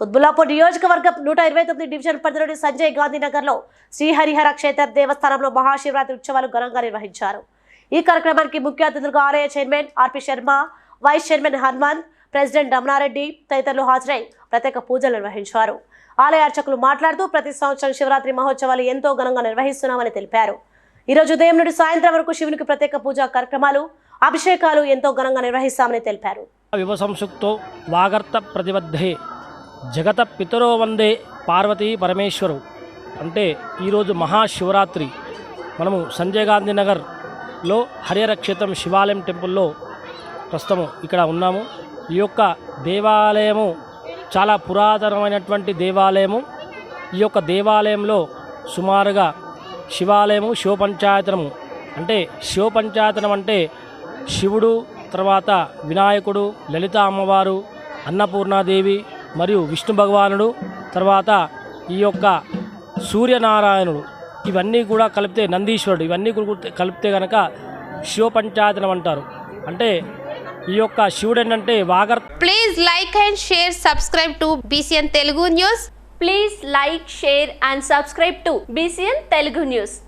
కుత్బుల్లాపూర్ నియోజకవర్గం నూట ఇరవై తొమ్మిది డివిజన్ పరిధిలోని సంజయ్ గాంధీ నగర్లో శ్రీహరిహర క్షేత్ర దేవస్థానంలో మహాశివరాత్రి ఉత్సవాలు ఘనంగా నిర్వహించారు. ఈ కార్యక్రమానికి ముఖ్య అతిథులుగా ఆలయ chairman RP Sharma vice chairman Hanumanth president Ramanareddy తదితరులు హాజరై ప్రత్యేక పూజలు నిర్వహించారు. ఆలయ అర్చకులు మాట్లాడుతూ ప్రతి సంవత్సరం శివరాత్రి మహోత్సవాలు ఎంతో ఘనంగా నిర్వహిస్తున్నామని తెలిపారు. ఈరోజు ఉదయం నుండి సాయంత్రం వరకు శివునికి ప్రత్యేక పూజా కార్యక్రమాలు అభిషేకాలు ఎంతో ఘనంగా నిర్వహిస్తామని తెలిపారు. వాగర్త ప్రతిబద్ధే జగత పితరో వందే పార్వతీ పరమేశ్వరు. అంటే ఈరోజు మహాశివరాత్రి. మనము సంజయ్ గాంధీ నగర్లో హరిహర క్షేత్రం శివాలయం టెంపుల్లో ప్రస్తుతము ఇక్కడ ఉన్నాము. ఈ యొక్క దేవాలయము చాలా పురాతనమైనటువంటి దేవాలయము. ఈ యొక్క దేవాలయంలో సుమారుగా శివాలయము శివపంచాయతనము. అంటే శివపంచాయతనం అంటే శివుడు తర్వాత వినాయకుడు లలిత అమ్మవారు అన్నపూర్ణాదేవి మరియు విష్ణు భగవానుడు తర్వాత ఈ యొక్క సూర్యనారాయణుడు ఇవన్నీ కూడా కలిపితే నందీశ్వరుడు ఇవన్నీ కూడా కలిపితే కనుక శివపంచాయతనం అంటారు. అంటే ఈ యొక్క శివుడు ఏంటంటే వాగర్ please like and share subscribe to BCN Telugu news please like share and subscribe to BCN Telugu news